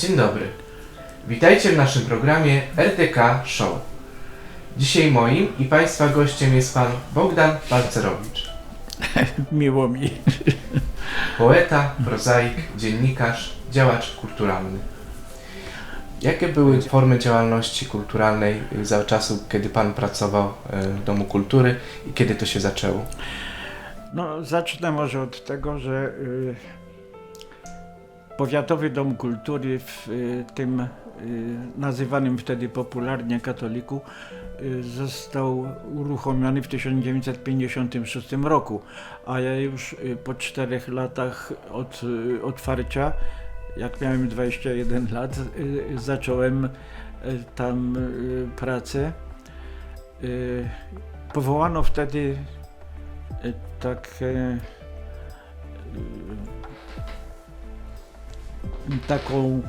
Dzień dobry. Witajcie w naszym programie RTK Show. Dzisiaj moim i Państwa gościem jest Pan Bogdan Balcerowicz. Miło mi. Poeta, prozaik, dziennikarz, działacz kulturalny. Jakie były formy działalności kulturalnej y, za czasu, kiedy Pan pracował y, w Domu Kultury i kiedy to się zaczęło? No, zacznę może od tego, że y, Powiatowy Dom Kultury w tym nazywanym wtedy popularnie katoliku został uruchomiony w 1956 roku, a ja już po czterech latach od otwarcia, jak miałem 21 lat, y, zacząłem y, tam y, pracę. Powołano wtedy tak e, taką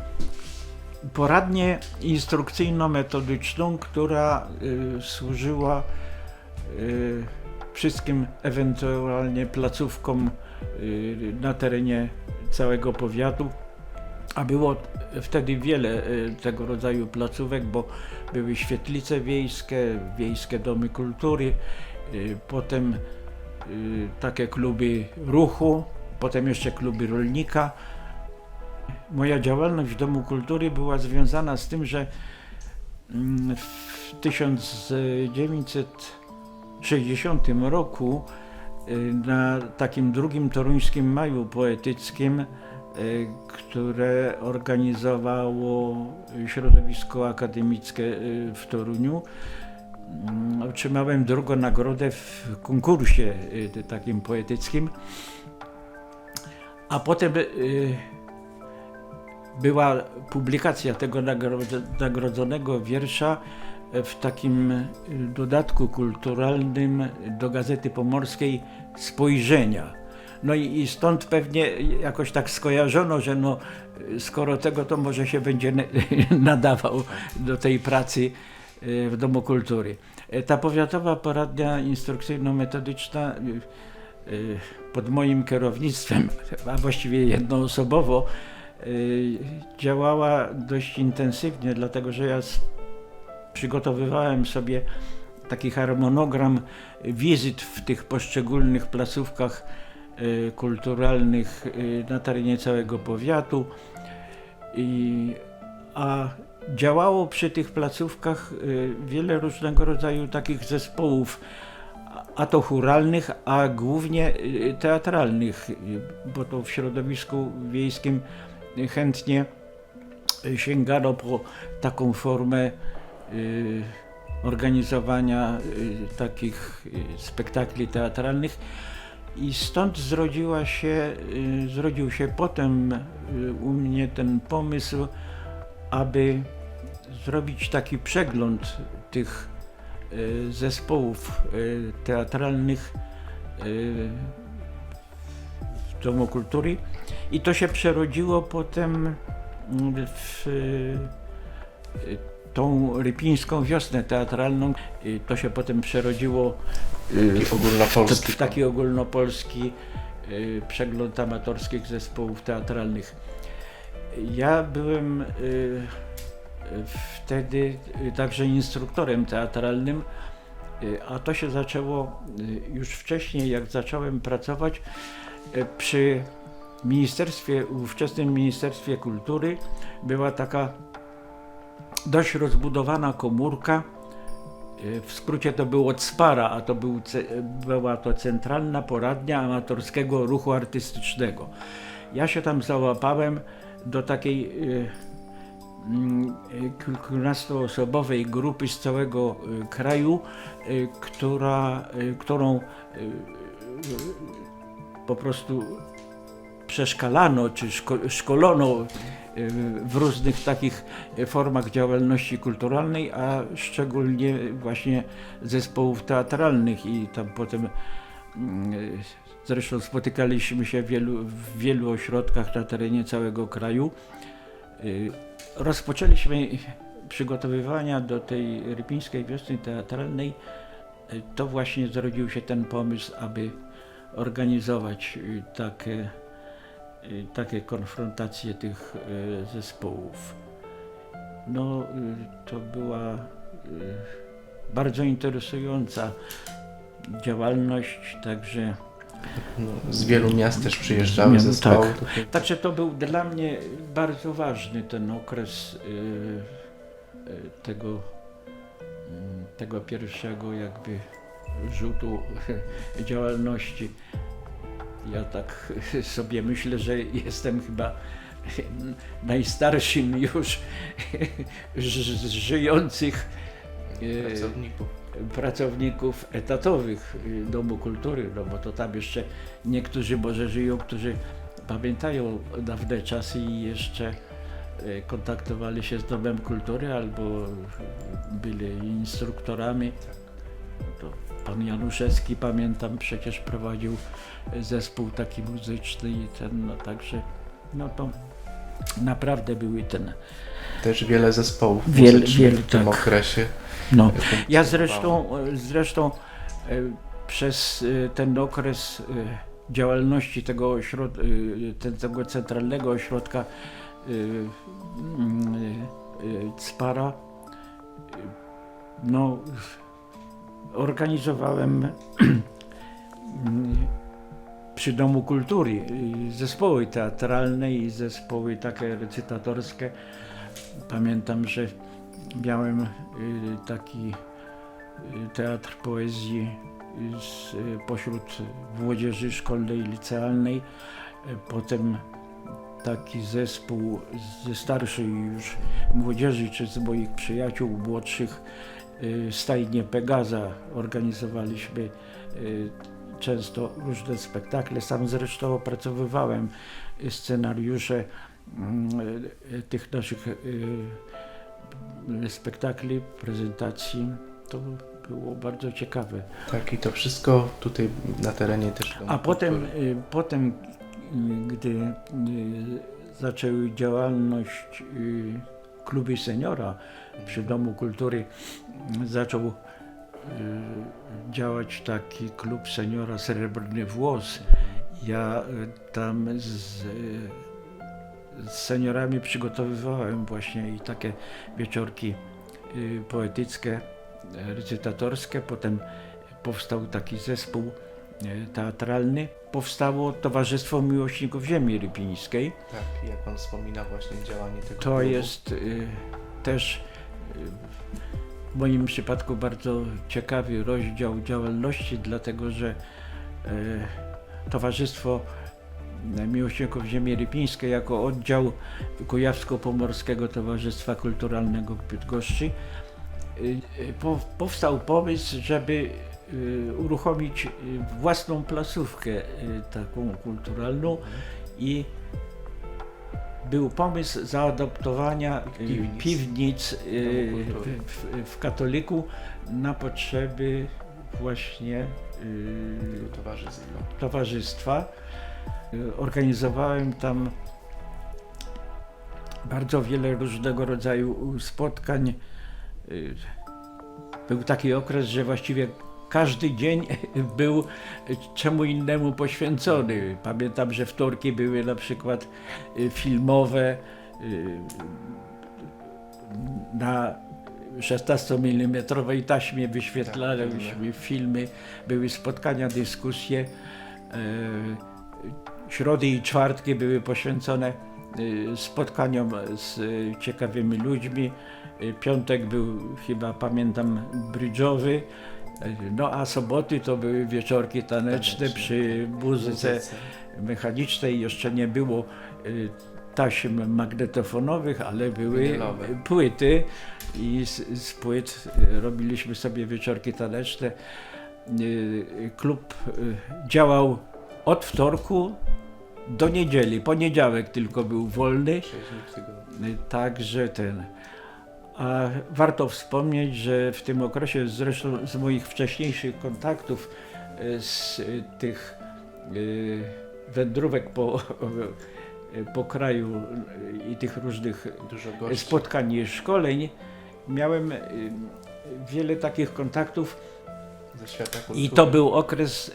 poradnię instrukcyjno-metodyczną, która służyła wszystkim ewentualnie placówkom na terenie całego powiatu. A było wtedy wiele y, tego rodzaju placówek, bo były świetlice wiejskie, wiejskie domy kultury, y, potem y, takie kluby ruchu, potem jeszcze kluby rolnika. Moja działalność w Domu Kultury była związana z tym, że mm, w 1960 roku na takim drugim toruńskim maju poetyckim, które organizowało środowisko akademickie y, w Toruniu, mm, otrzymałem drugą nagrodę w konkursie y, takim poetyckim. A potem y, była publikacja tego nagrodzonego wiersza w takim y, dodatku kulturalnym do Gazety Pomorskiej Spojrzenia. No i, i stąd pewnie jakoś tak skojarzono, że no, skoro tego, to może się będzie na- nadawał do tej pracy y, w Domu Kultury. E, Ta powiatowa poradnia instrukcyjno-metodyczna y, pod moim kierownictwem, a właściwie jednoosobowo, działała dość intensywnie, dlatego że ja przygotowywałem sobie taki harmonogram wizyt w tych poszczególnych placówkach kulturalnych y, na terenie całego powiatu. I, a działało przy tych placówkach y, wiele różnego rodzaju takich zespołów, a- to churalnych, a głównie y, teatralnych, y, bo to w środowisku wiejskim y, chętnie y, sięgano po taką formę y, organizowania y, takich y, spektakli teatralnych. I stąd zrodziła się, y, zrodził się potem y, u mnie ten pomysł, aby zrobić taki przegląd tych y, zespołów teatralnych w Domu Kultury. I to się przerodziło potem w tą rypińską wiosnę teatralną. To się potem przerodziło Taki ogólnopolski. w taki ogólnopolski y, przegląd amatorskich zespołów teatralnych. Ja byłem y, wtedy y, także instruktorem teatralnym, y, a to się zaczęło y, już wcześniej, jak zacząłem pracować y, przy ministerstwie, ówczesnym Ministerstwie Kultury była taka dość rozbudowana komórka, Y, w skrócie to było CPARA, a to był, była to Centralna Poradnia Amatorskiego Ruchu Artystycznego. Ja się tam załapałem do takiej y, mm, y, kilkunastoosobowej grupy z całego y, kraju, y, która, y, którą y, y, po prostu przeszkalano czy szko- szkolono y, w różnych takich formach działalności kulturalnej, a szczególnie właśnie zespołów teatralnych i tam potem y, zresztą spotykaliśmy się w wielu, w wielu ośrodkach na terenie całego kraju. Y, rozpoczęliśmy przygotowywania do tej rypińskiej wiosny teatralnej, y, to właśnie zrodził się ten pomysł, aby organizować y, takie, y, takie konfrontacje tych y, zespołów. No, y, to była y, bardzo interesująca działalność, także No, z wielu miast też przyjeżdżały zespoły. tak. tutaj. Także to był dla mnie bardzo ważny ten okres y, y, tego, tego pierwszego jakby rzutu działalności. Ja tak sobie myślę, że jestem chyba najstarszym już żyjących y, Pracowników. pracowników etatowych Domu Kultury, no bo to tam jeszcze niektórzy może żyją, którzy pamiętają dawne czasy i jeszcze y, kontaktowali się z Domem Kultury albo byli instruktorami. To pan Januszewski, pamiętam, przecież prowadził zespół taki muzyczny i ten, no także, no to naprawdę były ten, Też wiele zespołów Wiel- wiel- w tym tak. okresie. no. e, Ja zresztą, e, zresztą e, przez e, ten okres e, działalności tego, e, tego centralnego ośrodka e, mm, e, Cpara, e, no, organizowałem przy Domu Kultury e, zespoły teatralne i zespoły takie recytatorskie. Pamiętam, że miałem y, taki y, teatr poezji y, y, pośród młodzieży szkolnej i licealnej. Y, Potem taki zespół ze starszej już młodzieży, czy z moich przyjaciół młodszych, y, stajnie Pegaza organizowaliśmy y, często różne spektakle. Sam zresztą opracowywałem y, scenariusze mm, y, tych naszych y, spektakli, prezentacji. To było bardzo ciekawe. Tak, i to wszystko tutaj na terenie też. A potem, y, potem y, gdy y, zaczęły działalność y, kluby seniora przy Domu Kultury, y, zaczął y, działać taki klub seniora Srebrny Włos. Ja y, tam z, y, z seniorami przygotowywałem właśnie i takie wieczorki y, poetyckie, recytatorskie. Potem powstał taki zespół teatralny. Powstało Towarzystwo Miłośników Ziemi Rypińskiej. Tak, jak pan wspomina właśnie działanie tego To klubu. jest y, też w moim przypadku bardzo ciekawy rozdział działalności, dlatego że y, Towarzystwo Miłośników Ziemi Rypińskiej jako oddział Kujawsko-Pomorskiego Towarzystwa Kulturalnego w Bydgoszczy po, powstał pomysł, żeby y, uruchomić własną placówkę taką kulturalną i był pomysł zaadoptowania y, Piwnic. piwnic y, w, w, katoliku na potrzeby właśnie y, towarzystwa. towarzystwa. Organizowałem tam bardzo wiele różnego rodzaju spotkań. Był taki okres, że właściwie każdy dzień był czemu innemu poświęcony. Pamiętam, że wtorki były na przykład y, filmowe y, na 16 mm taśmie wyświetlaliśmy filmy, były spotkania, dyskusje. E, Środy i czwartki były poświęcone y, spotkaniom z y, ciekawymi ludźmi. Y, Piątek był chyba, pamiętam, brydżowy. No a soboty to były wieczorki taneczne przy muzyce mechanicznej. Jeszcze nie było y, taśm magnetofonowych, ale były Winylowe. płyty i z, z płyt y, robiliśmy sobie wieczorki taneczne. Y, Klub działał od wtorku do niedzieli. Poniedziałek tylko był wolny. Także ten. A warto wspomnieć, że w tym okresie, zresztą z moich wcześniejszych kontaktów, y, z y, tych y, wędrówek po po kraju i tych różnych spotkań i szkoleń. Miałem wiele takich kontaktów i to był okres,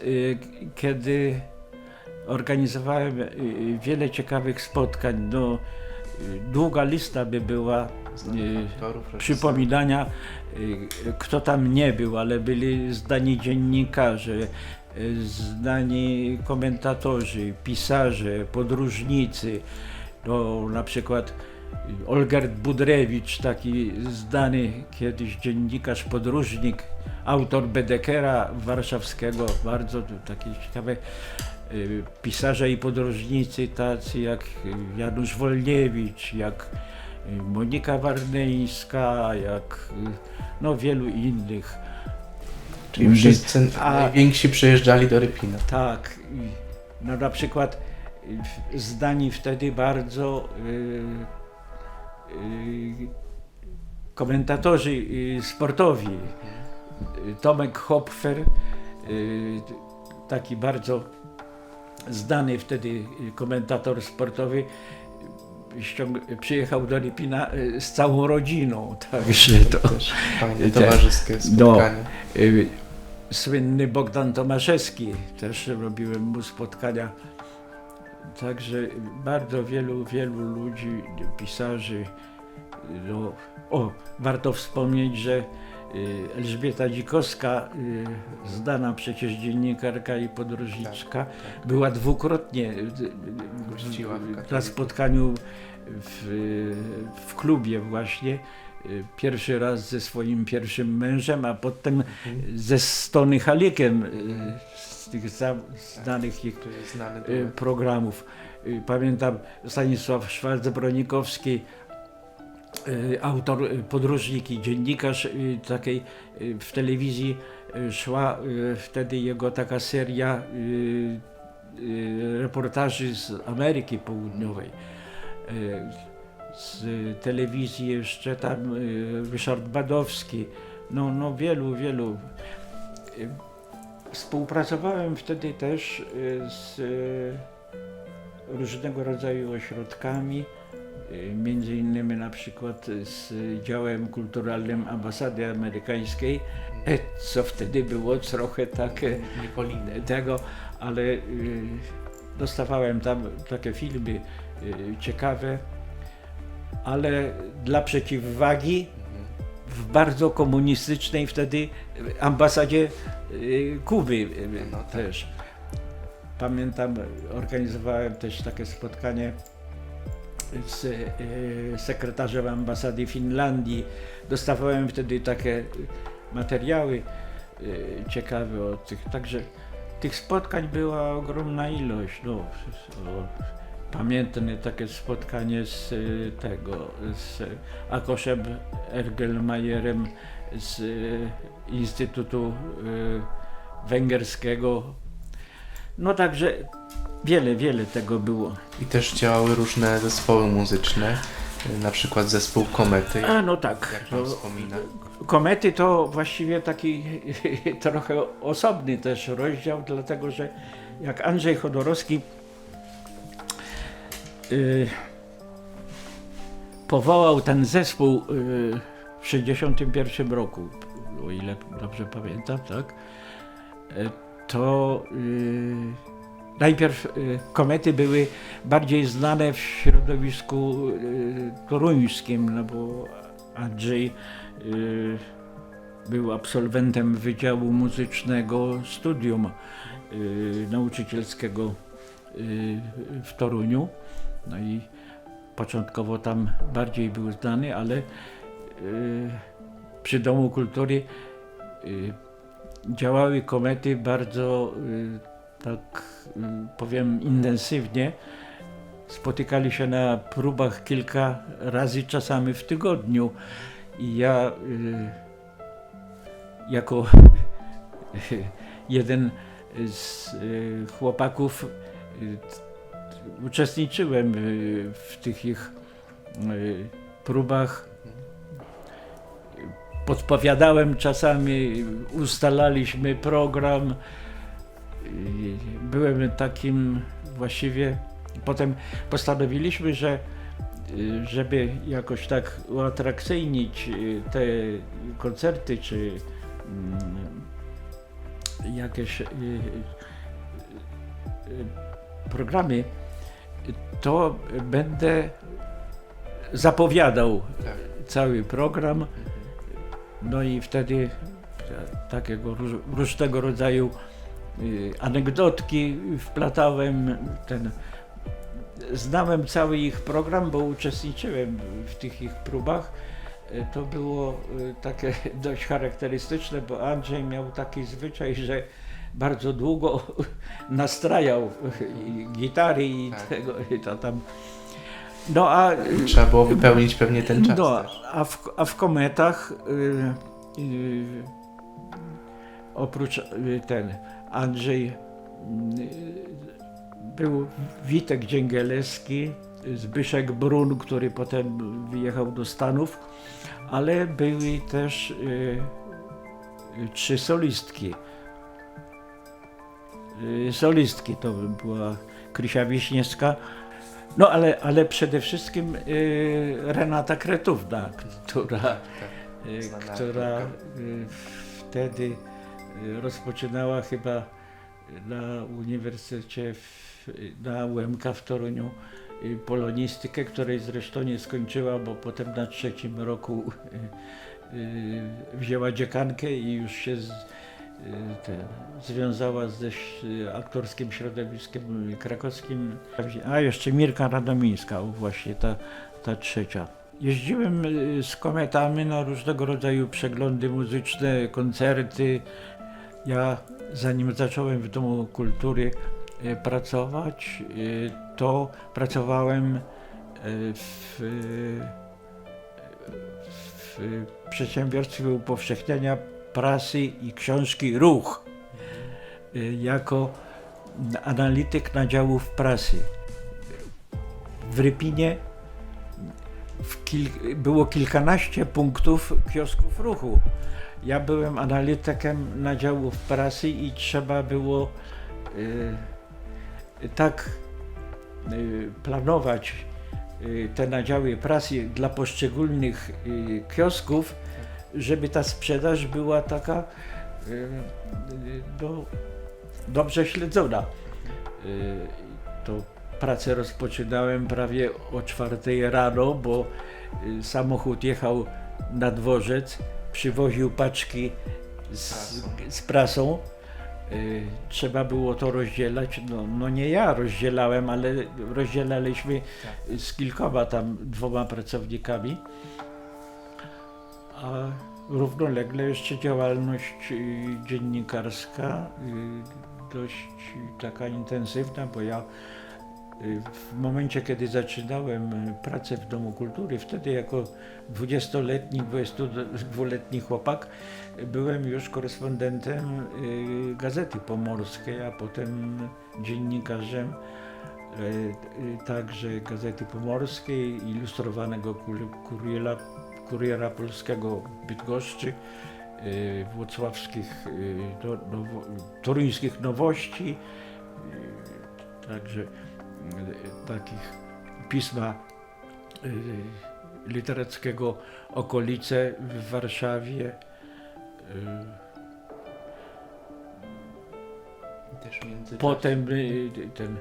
kiedy organizowałem wiele ciekawych spotkań. No, długa lista by była y, aktorów, przypominania, y, kto tam nie był, ale byli znani dziennikarze, y, znani komentatorzy, pisarze, podróżnicy. No, na przykład Olgerd Budrewicz, taki znany kiedyś dziennikarz, podróżnik, autor Bedekera warszawskiego, bardzo tu takie ciekawe y, pisarze i podróżnicy tacy jak y, Janusz Wolniewicz, jak y, Monika Warneńska, jak y, no wielu innych. Czyli wszyscy A- najwięksi przyjeżdżali do Rypina. Tak, no na przykład y, zdani wtedy bardzo y, y, komentatorzy y, sportowi. Y, Tomek Hopfer, y, taki bardzo znany wtedy komentator sportowy, przyjechał do Lipina y, z całą rodziną, także to... Fajne, towarzyskie no. spotkanie. Y, Słynny Bogdan Tomaszewski, też robiłem mu spotkania. Także bardzo wielu, wielu ludzi, pisarzy. No, o, warto wspomnieć, że Elżbieta Dzikowska, y, znana przecież dziennikarka i podróżniczka, była dwukrotnie y, y, Gościła w na spotkaniu w, w klubie właśnie. Y, Pierwszy raz ze swoim pierwszym mężem, a potem ze Stony Halikiem y, z tych za, znanych ich To jest znany y, programów. Y, Pamiętam Stanisław Szwarc-Bronikowski, y, autor, y, podróżnik i dziennikarz y, takiej y, w telewizji y, szła y, wtedy jego taka seria y, y, reportaży z Ameryki Południowej. Y, Z telewizji jeszcze tam y, Ryszard Badowski, no, no wielu, wielu. Y, Współpracowałem wtedy też y, z y, różnego rodzaju ośrodkami, y, między innymi na przykład z działem kulturalnym ambasady amerykańskiej, e, co wtedy było trochę tak e, tego, ale y, dostawałem tam takie filmy y, ciekawe, ale dla przeciwwagi w bardzo komunistycznej wtedy ambasadzie y, Kuby y, No tak. też. Pamiętam, organizowałem też takie spotkanie z y, sekretarzem ambasady Finlandii. Dostawałem wtedy takie materiały y, ciekawe tych. Także tych spotkań była ogromna ilość. No, pamiętne takie spotkanie z y, tego, z Akoszem Ergelmajerem z Instytutu Węgierskiego. No także wiele, wiele tego było. I też działały różne zespoły muzyczne, na przykład zespół Komety, A no tak. jak pan to- wspomina. Komety to właściwie taki trochę osobny też rozdział, dlatego że jak Andrzej Chodorowski y, powołał ten zespół y, w 1961 roku, o ile dobrze pamiętam, tak, y, to y, najpierw y, komety były bardziej znane w środowisku y, toruńskim, no bo Andrzej był absolwentem Wydziału Muzycznego Studium Nauczycielskiego w Toruniu. No i początkowo tam bardziej był znany, ale y, przy Domu Kultury działały komety bardzo y, tak y, powiem intensywnie. Spotykali się na próbach kilka razy, czasami w tygodniu. I ja y, jako jeden z chłopaków uczestniczyłem w tych ich próbach. Podpowiadałem czasami, ustalaliśmy program. Byłem takim właściwie Potem postanowiliśmy, że żeby jakoś tak uatrakcyjnić y, te koncerty czy mm, jakieś y, y, programy, to będę zapowiadał Tak. cały program. No i wtedy ta- takiego róż, różnego rodzaju y, anegdotki wplatałem. Ten, znałem cały ich program, bo uczestniczyłem w tych ich próbach. Y, To było y, takie dość charakterystyczne, bo Andrzej miał taki zwyczaj, że bardzo długo nastrajał i gitary i Tak. tego i to tam. No a Trzeba było wypełnić pewnie ten czas no, a w, a w kometach y, y, oprócz y, ten Andrzej y, był Witek Dzięgielewski, Zbyszek Brun, który potem wyjechał do Stanów, ale były też y, y, trzy solistki. Y, solistki to była Krysia Wiśniewska, no ale, ale przede wszystkim y, Renata Kretówna, która, Tak, y, znana która aktorka. y, wtedy y, rozpoczynała chyba na Uniwersytecie, w, na UMK w Toruniu y, polonistykę, której zresztą nie skończyła, bo potem na trzecim roku y, y, wzięła dziekankę i już się z, y, te, związała ze ś- aktorskim środowiskiem krakowskim. A jeszcze Mirka Radomińska, właśnie ta, ta trzecia. Jeździłem y, z kometami na różnego rodzaju przeglądy muzyczne, koncerty. Ja zanim zacząłem w Domu Kultury y, pracować, y, to pracowałem y, w, w przedsiębiorstwie upowszechniania prasy i książki Ruch y, jako analityk nadziałów prasy. W Rypinie w kil- było kilkanaście punktów kiosków ruchu. Ja byłem analitykiem nadziałów prasy i trzeba było y, tak y, planować y, te nadziały prasy dla poszczególnych y, kiosków, żeby ta sprzedaż była taka no, dobrze śledzona. Y, To pracę rozpoczynałem prawie o czwartej rano, bo y, samochód jechał na dworzec, przywoził paczki z, Prasą. z prasą. Y, Trzeba było to rozdzielać. No, no nie ja rozdzielałem, ale rozdzielaliśmy z kilkoma tam dwoma pracownikami. A równolegle jeszcze działalność y, dziennikarska, y, dość taka intensywna, bo ja y, w momencie, kiedy zaczynałem pracę w Domu Kultury, wtedy jako 20-letni, 22-letni chłopak, byłem już korespondentem Gazety Pomorskiej, a potem dziennikarzem także Gazety Pomorskiej, ilustrowanego kur- kuriera, kuriera polskiego Bydgoszczy, y, włocławskich, y, do, nowo, toruńskich nowości, y, także takich pisma literackiego okolice w Warszawie. Potem ten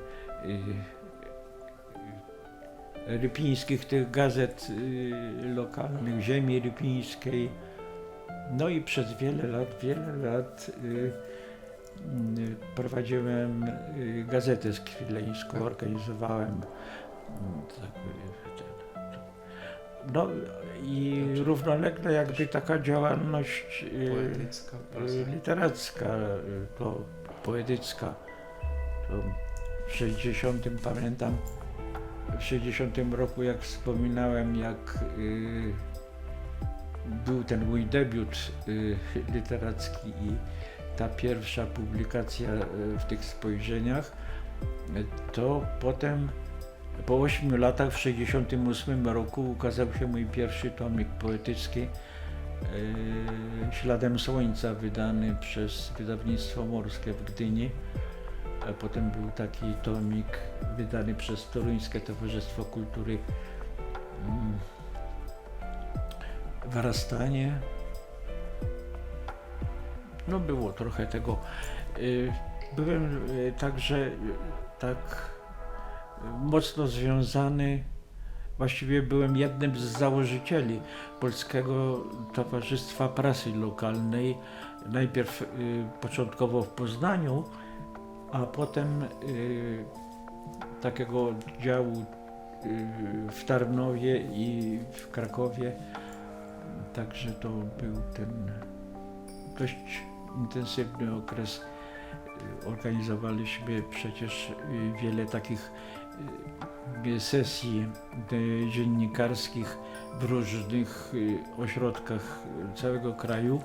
rypińskich tych gazet y, lokalnych, ziemi rypińskiej. No i przez wiele lat, wiele lat y, y, prowadziłem gazetę skwileńską, organizowałem mm, tak, ten, no i równolegle jakby taka działalność poetycka, literacka, to poetycka. To w 60 pamiętam, w 60 roku jak wspominałem, jak y, był ten mój debiut y, literacki i ta pierwsza publikacja y, w tych spojrzeniach, to potem po 8 latach, w 68 roku ukazał się mój pierwszy tomik poetycki y, Śladem Słońca wydany przez wydawnictwo morskie w Gdyni. A potem był taki tomik wydany przez Toruńskie Towarzystwo Kultury mm, w Rastanie. No było trochę tego. Y, Byłem y, także y, tak mocno związany, właściwie byłem jednym z założycieli Polskiego Towarzystwa Prasy Lokalnej. Najpierw początkowo w Poznaniu, a potem y, takiego działu y, w Tarnowie i w Krakowie. Także to był ten dość intensywny okres. Y, Organizowaliśmy przecież y, wiele takich sesji dziennikarskich w różnych ośrodkach całego kraju.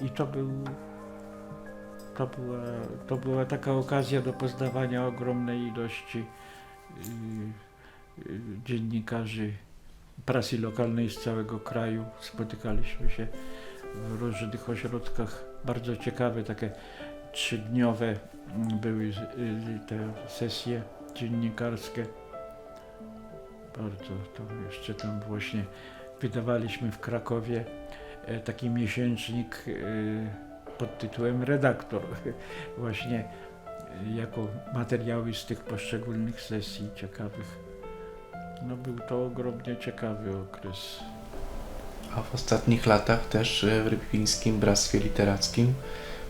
I to był to była, to była taka okazja do poznawania ogromnej ilości y, y, dziennikarzy prasy lokalnej z całego kraju. Spotykaliśmy się w różnych ośrodkach. Bardzo ciekawe, takie trzydniowe mm, były y, te sesje dziennikarskie. Bardzo to jeszcze tam właśnie wydawaliśmy w Krakowie e, taki miesięcznik pod tytułem Redaktor. Właśnie jako materiały z tych poszczególnych sesji ciekawych. No był to ogromnie ciekawy okres. A w ostatnich latach też e, w Rybwińskim Bractwie Literackim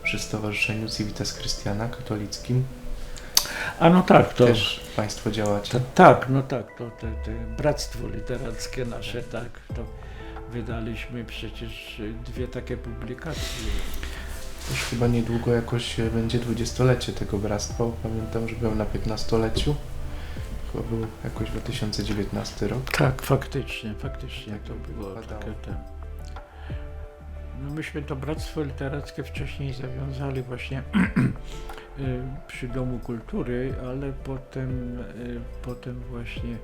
przy Stowarzyszeniu Civitas Christiana katolickim A no tak, to... też Państwo działacie. To, tak, no tak, to te, te bractwo literackie nasze, tak, to wydaliśmy przecież dwie takie publikacje. Już chyba niedługo jakoś e, będzie dwudziestolecie tego bractwa. Pamiętam, że byłem na 15-leciu. Chyba był jakoś 2019 rok. Tak, faktycznie, faktycznie Tak to było wypadało. takie te... No myśmy to bractwo literackie wcześniej zawiązali właśnie y, przy Domu Kultury, ale potem, y, potem właśnie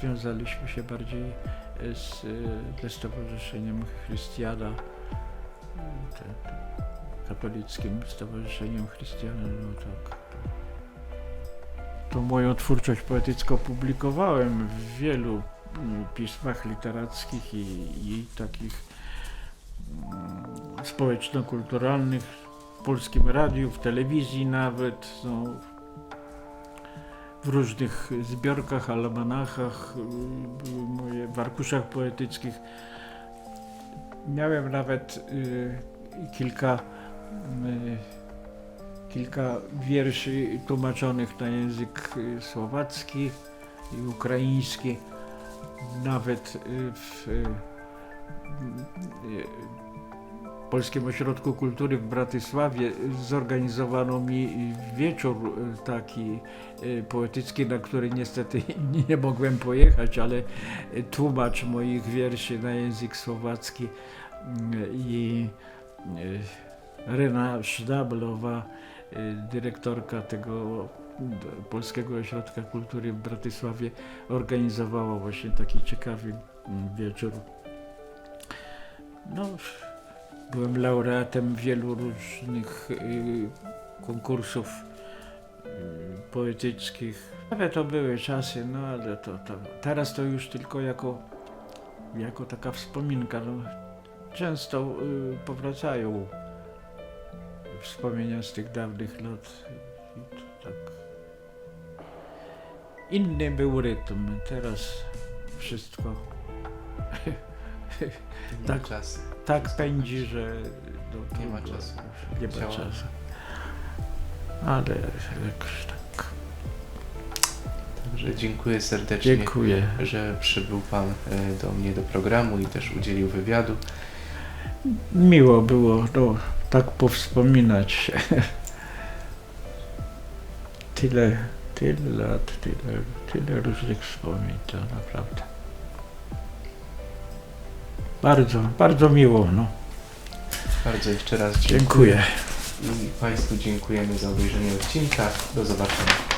związaliśmy się bardziej z, ze Stowarzyszeniem Chrystiana, y, te, te, katolickim Stowarzyszeniem Chrystiana, no tak. To moją twórczość poetycką publikowałem w wielu mm, pismach literackich i, i takich mm, społeczno-kulturalnych, w polskim radiu, w telewizji nawet, no, w różnych zbiorkach, almanachach, y, moje w arkuszach poetyckich. Miałem nawet y, kilka kilka wierszy tłumaczonych na język y, słowacki i ukraiński. Nawet y, w y, Polskim Ośrodku Kultury w Bratysławie zorganizowano mi wieczór taki poetycki, na który niestety nie mogłem pojechać, ale tłumacz moich wierszy na język słowacki i Rena Sztablowa, y, dyrektorka tego Polskiego Ośrodka Kultury w Bratysławie organizowała właśnie taki ciekawy mm, wieczór. No, byłem laureatem wielu różnych y, konkursów y, poetyckich. Nawet to były czasy, no ale to, to teraz to już tylko jako, jako taka wspominka. No, często powracają wspomnienia z tych dawnych lat. Tak. Inny był rytm, teraz wszystko Tak. Tak. Czasy. tak pędzi, że no, Nie ma czasu. Nie ma czasu. Ale jakoś tak. Także dziękuję serdecznie, Dziękuję. że przybył Pan e, do mnie do programu i też udzielił wywiadu. Miło było no, tak powspominać. tyle, tyle lat, tyle, tyle różnych wspomnień, to naprawdę. Bardzo, bardzo miło, no. Bardzo jeszcze raz dziękuję. Dziękuję. I Państwu dziękujemy za obejrzenie odcinka. Do zobaczenia.